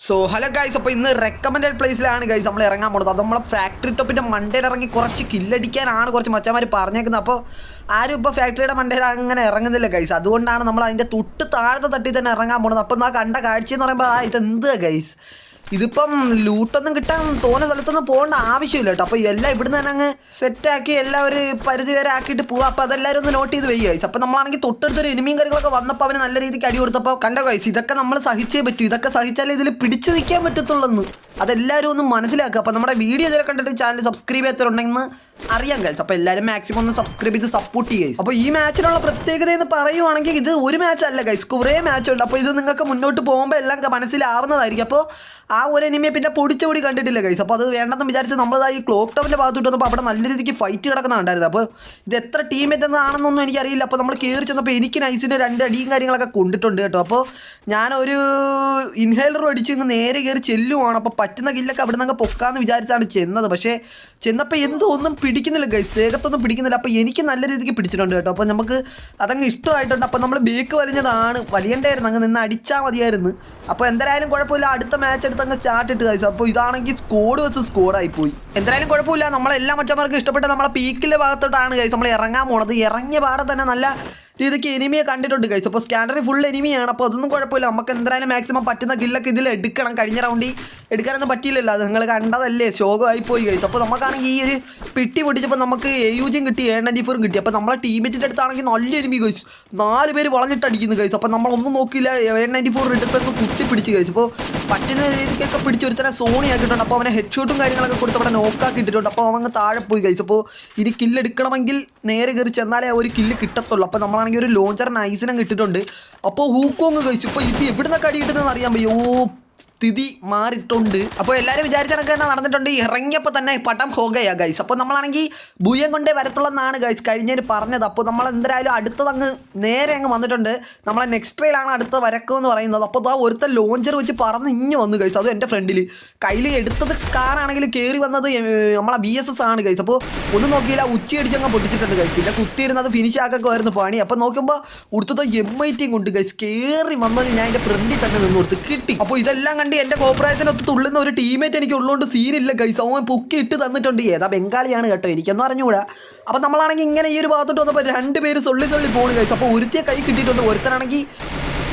So hello guys അപ്പോൾ ഇന്ന് recommended പ്ലേസിലാണ് guys നമ്മൾ ഇറങ്ങാൻ പോകുന്നത് അത് നമ്മളെ ഫാക്ടറി ടോപ്പിന്റെ മണ്ടയിൽ ഇറങ്ങി കുറച്ച് കില്ലടിക്കാനാണ് കുറച്ച് മച്ചന്മാർ പറഞ്ഞേക്കുന്നത്. അപ്പോൾ ആരും ഇപ്പോൾ ഫാക്ടറിയുടെ മണ്ടയിൽ അങ്ങനെ ഇറങ്ങുന്നില്ല ഗൈസ് അതുകൊണ്ടാണ് നമ്മൾ അതിന്റെ തൊട്ട് താഴത്തെ തട്ടി തന്നെ ഇറങ്ങാൻ പോകുന്നത് അപ്പോൾ ആ കണ്ട കാഴ്ച എന്ന് പറയുമ്പോൾ ആ ഇതെന്ത് ഗൈസ് ഇതിപ്പം ലൂട്ടൊന്നും കിട്ടാൻ തോന്ന സ്ഥലത്തൊന്നും പോകേണ്ട ആവശ്യമില്ല കേട്ടോ. അപ്പോൾ എല്ലാം ഇവിടുന്ന് തന്നെ അങ്ങ് സെറ്റാക്കി എല്ലാം ഒരു പരിധി വരെ ആക്കിയിട്ട് പോവാ. അപ്പോൾ അതെല്ലാവരും ഒന്ന് നോട്ട് ചെയ്ത് വെയ്യ. അപ്പൊ അപ്പോൾ നമ്മളാണെങ്കിൽ തൊട്ടടുത്തൊരു എനിമിയും കാര്യങ്ങളൊക്കെ വന്നപ്പോൾ അവന് നല്ല രീതിക്ക് അടി കൊടുത്തപ്പോൾ കണ്ട ഗൈസ് ഇതൊക്കെ നമ്മൾ സഹിച്ചേ പറ്റൂ. ഇതൊക്കെ സഹിച്ചാലേ ഇതിൽ പിടിച്ചു നിൽക്കാൻ പറ്റത്തുള്ളൂ അതെല്ലാവരും ഒന്ന് മനസ്സിലാക്കുക. അപ്പോൾ നമ്മുടെ വീഡിയോ ഇതുവരെ കണ്ടിട്ട് ചാനൽ സബ്സ്ക്രൈബ് ചെയ്യാത്തവരുണ്ടെങ്കിൽ അറിയാം ഗൈസ് അപ്പോൾ എല്ലാവരും മാക്സിമം ഒന്ന് സബ്സ്ക്രൈബ് ചെയ്ത് സപ്പോർട്ട് ചെയ്യുക അപ്പോൾ ഈ മാച്ചിനുള്ള പ്രത്യേകത എന്ന് പറയുവാണെങ്കിൽ ഇത് ഒരു മാച്ച് അല്ല കുറേ മാച്ചുണ്ട് അപ്പോൾ ഇത് നിങ്ങൾക്ക് മുന്നോട്ട് പോകുമ്പോൾ എല്ലാം മനസ്സിലാവുന്നതായിരിക്കും. അപ്പോൾ ആ ഒരു എനിമിയെ പിന്നെ പൊടിച്ചുപൊടി കണ്ടിട്ടില്ല ഗൈസ് അപ്പോൾ അത് വേണ്ടെന്ന് വിചാരിച്ച് നമ്മളതായി ക്ലോക്ക് ടവറിന്റെ ഭാഗത്തോട്ട് വന്നപ്പോൾ അവിടെ നല്ല രീതിക്ക് ഫൈറ്റ് കിടക്കുന്നുണ്ടായിരുന്നു അപ്പോൾ ഇത് എത്ര ടീമേറ്റ് എന്നാണെന്നൊന്നും എനിക്കറിയില്ല. അപ്പോൾ നമ്മൾ കയറി ചെന്നപ്പോൾ എനിക്ക് നൈസിന്റെ രണ്ട് അടിയും കാര്യങ്ങളൊക്കെ കൊണ്ടിട്ടുണ്ട് കേട്ടോ. അപ്പോൾ ഞാനൊരു ഇൻഹേലറും അടിച്ച് ഇങ്ങ് നേരെ കയറി ചെല്ലുവാണ്. അപ്പോൾ പറ്റുന്ന കില്ലൊക്കെ അവിടെ നിന്ന് പൊക്കാന്ന് വിചാരിച്ചാണ് ചെന്നത്. പക്ഷേ ചെന്നപ്പോൾ എന്തോ ഒന്നും പിടിക്കുന്നില്ല ഗൈസ് ദേഹത്തൊന്നും പിടിക്കുന്നില്ല. അപ്പോൾ എനിക്ക് നല്ല രീതിക്ക് പിടിച്ചിട്ടുണ്ട് കേട്ടോ. അപ്പോൾ നമുക്ക് അതങ്ങ് ഇഷ്ടമായിട്ടുണ്ട്. അപ്പോൾ നമ്മൾ ബേക്ക് വലിഞ്ഞതാണ്. വലിയണ്ടായിരുന്നു. അങ്ങ് നിന്ന് അടിച്ചാൽ മതിയായിരുന്നു. അപ്പോൾ എന്തായാലും കുഴപ്പമില്ല. അടുത്ത മാച്ച് എടുത്ത് അങ്ങ് സ്റ്റാർട്ട് ഇട്ട് കഴിച്ചു അപ്പോൾ ഇതാണെങ്കിൽ സ്കോഡ് വെച്ച് സ്കോഡായി പോയി എന്തായാലും കുഴപ്പമില്ല. നമ്മളെല്ലാ മച്ചന്മാർക്കും ഇഷ്ടപ്പെട്ട നമ്മളെ പീക്കിലെ ഭാഗത്തോട്ടാണ് ഗൈസ് നമ്മൾ ഇറങ്ങാൻ പോണത്. ഇറങ്ങിയ പാടെ തന്നെ നല്ല രീതിക്ക് എനിമിയെ കണ്ടിട്ടുണ്ട് കഴിച്ചു അപ്പോൾ സ്കാനറി ഫുൾ എനിമിയാണ്. അപ്പോൾ അതൊന്നും കുഴപ്പമില്ല. നമുക്ക് എന്തായാലും മാക്സിമം പറ്റുന്ന കില്ലൊക്കെ ഇതിൽ എടുക്കണം. കഴിഞ്ഞ റൗണ്ടിൽ എടുക്കാനൊന്നും പറ്റിയില്ലല്ലോ. അത് നിങ്ങൾ കണ്ടതല്ലേ? ശോകമായി പോയി കഴിച്ചു അപ്പോൾ നമുക്കാണെങ്കിൽ ഈ ഒരു പിട്ടി പൊട്ടിച്ചപ്പോൾ നമുക്ക് എ യു ജിയും കിട്ടി എ നയന്റി ഫോറും കിട്ടി. അപ്പോൾ നമ്മളെ ടീമേറ്റിന്റെ അടുത്താണെങ്കിൽ നല്ല എനിമി കഴിച്ചു നാല് പേര് വളഞ്ഞിട്ട് അടിക്കുന്നു കഴിച്ചു അപ്പോൾ നമ്മളൊന്നും നോക്കിയില്ല. എ നയന്റി ഫോർ എടുത്തൊക്കെ കുത്തി പിടിച്ച് കഴിച്ചു അപ്പോൾ പറ്റുന്ന രീതിക്കൊക്കെ പിടിച്ച് ഒരുത്തരം സോണി ആക്കിയിട്ടുണ്ട്. അപ്പോൾ അവനെ ഹെഡ് ഷോട്ടും കാര്യങ്ങളൊക്കെ കൊടുത്ത് അവിടെ നോക്കാക്കി ഇട്ടിട്ടുണ്ട്. അപ്പോൾ അവൻ താഴെ പോയി കഴിച്ചു അപ്പോൾ ഇത് കില്ലെടുക്കണമെങ്കിൽ നേരെ കയറി ചെന്നാലേ ഒരു കില്ല് കിട്ടത്തുള്ളൂ. അപ്പോൾ നമ്മളാണെങ്കിൽ ഒരു ലോഞ്ചർ നൈസിനും കിട്ടിയിട്ടുണ്ട്. അപ്പോൾ ഹൂക്കോങ് കഴിച്ചു. ഇപ്പോൾ ഇത് എവിടുന്നൊക്കെ അടി കിട്ടുന്നതെന്ന് അറിയാൻ പറ്റും ഓ സ്ഥിതി മാറിയിട്ടുണ്ട്. അപ്പോൾ എല്ലാവരും വിചാരിച്ച കണക്ക് തന്നെ നടന്നിട്ടുണ്ട്. ഇറങ്ങിയപ്പോൾ തന്നെ പടം ഹോഗയാ ഗൈസ് അപ്പോൾ നമ്മളാണെങ്കിൽ ഭൂയം കൊണ്ടേ വരത്തുള്ളതെന്നാണ് ഗൈസ് കഴിഞ്ഞതിന് പറഞ്ഞത്. അപ്പോൾ നമ്മൾ എന്തായാലും അടുത്തത് അങ്ങ് നേരെ അങ്ങ് വന്നിട്ടുണ്ട്. നമ്മളെ നെക്സ്റ്റ് ട്രെയിലാണ് അടുത്ത വരക്കെന്ന് പറയുന്നത്. അപ്പോൾ ആ ഒരുത്ത ലോഞ്ചർ വെച്ച് പറന്ന് ഇഞ്ഞ് വന്നു ഗൈസ് അതും എന്റെ ഫ്രണ്ടിൽ കയ്യിൽ എടുത്തത് കാറാണെങ്കിൽ കയറി വന്നത് നമ്മളെ ബി എസ് എസ് ആണ് ഗൈസ് അപ്പോൾ ഒന്നും നോക്കിയില്ല ഉച്ചയടിച്ച് അടിച്ചങ്ങ് പൊട്ടിച്ചിട്ടുണ്ട് ഗൈസ് പിന്നെ കുത്തിയിരുന്നത് ഫിനിഷ് ആക്കൊക്കെ പണി. അപ്പോൾ നോക്കുമ്പോൾ ഉടുത്തത് എം ഐ ടിയും കൊണ്ട് ഗൈസ് കയറി വന്നത് ഞാൻ എന്റെ ഫ്രണ്ടിൽ തന്നെ നിന്ന് കൊടുത്ത് കിട്ടി. അപ്പോൾ ഇതെല്ലാം കണ്ട് എന്റെ കോപ്രായത്തിനൊത്ത് തുള്ളുന്ന ഒരു ടീമേറ്റ് എനിക്ക് ഉള്ളതുകൊണ്ട് സീനില്ല ഗൈസ് അവൻ പൊക്കി ഇട്ട് തന്നിട്ടുണ്ട്. ഏതാ ബംഗാളിയാണ് കേട്ടോ. എനിക്കൊന്നും അറിഞ്ഞുകൂടാ. അപ്പോൾ നമ്മളാണെങ്കിൽ ഇങ്ങനെ ഈ ഒരു ഭാഗത്തോട്ട് വന്നപ്പോൾ രണ്ട് പേര് സൊള്ളി സൊള്ളി പോണ് ഗൈസ് അപ്പോൾ ഒരുത്തിയെ കൈ കിട്ടിയിട്ടുണ്ട്. ഒരുത്തനാണെങ്കിൽ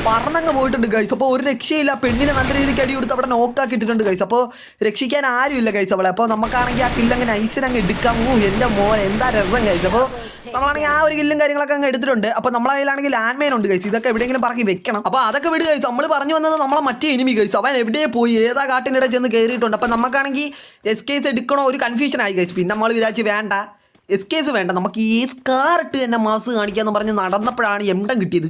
പറന്നങ്ങ് പോയിട്ടുണ്ട് ഗൈസ് അപ്പോൾ ഒരു രക്ഷയില്ല. പെണ്ണിനെ നല്ല രീതിക്ക് അടി കൊടുത്ത് അവിടെ നോക്കാക്കി ഇട്ടിട്ടുണ്ട് ഗൈസ് അപ്പോൾ രക്ഷിക്കാൻ ആരുമില്ല ഗൈസ് അവളെ. അപ്പോൾ നമുക്കാണെങ്കിൽ ആ കില്ലങ്ങ് നൈസിനങ്ങ് എടുക്കാം. ഓ എന്റെ മോൻ എന്താ രസം ഗൈസ് അപ്പോൾ നമ്മളാണെങ്കിൽ ആ ഒരു കില്ലും കാര്യങ്ങളൊക്കെ അങ്ങ് എടുത്തിട്ടുണ്ട്. അപ്പോൾ നമ്മളെ കയ്യിലാണെങ്കിൽ ലാൻഡ് മെയിൻ ഉണ്ട് ഗൈസ് ഇതൊക്കെ എവിടെയെങ്കിലും പറക്കി വെക്കണം. അപ്പോൾ അതൊക്കെ വിട് ഗൈസ് നമ്മൾ പറഞ്ഞു വന്നത് നമ്മളെ മറ്റേ എനിമി ഗൈസ് അവൻ എവിടെ പോയി ഏതാ കാട്ടിന്റെ ഇടയിൽ ചെന്ന് കയറിയിട്ടുണ്ട് അപ്പോൾ നമുക്കാണെങ്കിൽ എസ് കേസ് എടുക്കണോ ഒരു കൺഫ്യൂഷൻ ആയി ഗൈസ് പിന്നെ നമ്മൾ വിചാരിച്ച് വേണ്ട. എസ് കേസ് വേണ്ട. നമുക്ക് ഈ സ്കാർ ഇട്ട് തന്നെ മാസ് കാണിക്കാന്ന് പറഞ്ഞ് നടന്നപ്പോഴാണ് എംഡം കിട്ടിയത്.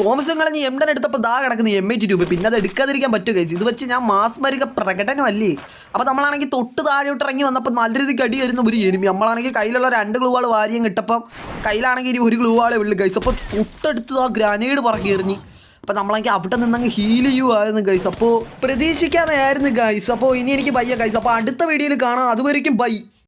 തോമസും കളഞ്ഞ് എംഡൻ എടുത്തപ്പോൾ ദാ കിടക്കുന്ന എം എയ്റ്റി രൂപ പിന്നെ അത് എടുക്കാതിരിക്കാൻ പറ്റുക കഴിച്ചു ഇത് വെച്ച് ഞാൻ മാസ്മരിക പ്രകടനം അല്ലേ അപ്പോൾ നമ്മളാണെങ്കിൽ തൊട്ട് താഴോട്ട് ഇറങ്ങി വന്നപ്പോൾ നല്ല രീതിക്ക് അടി വരുന്ന ഒരു എനിമി നമ്മളാണെങ്കിൽ കയ്യിലുള്ള രണ്ട് ഗ്ലൂവാൾ വാരിയും കിട്ടപ്പം കയ്യിലാണെങ്കിൽ ഇനി ഒരു ഗ്ലൂവാളെ ഉള്ളു ഗൈസ് അപ്പോൾ തൊട്ടടുത്ത് ആ ഗ്രാനേഡ് പറക്കി എറിഞ്ഞ്. അപ്പോൾ നമ്മളെങ്കിൽ അവിടെ നിന്നങ്ങ് ഹീൽ ചെയ്യുമായിരുന്നു ഗൈസ് അപ്പോൾ പ്രതീക്ഷിക്കാതെ ആയിരുന്നു ഗൈസ് അപ്പോൾ ഇനി എനിക്ക് ബയ്യ ഗൈസ് അപ്പോൾ അടുത്ത വീഡിയോയിൽ കാണാം. അതുവരേക്കും ബൈ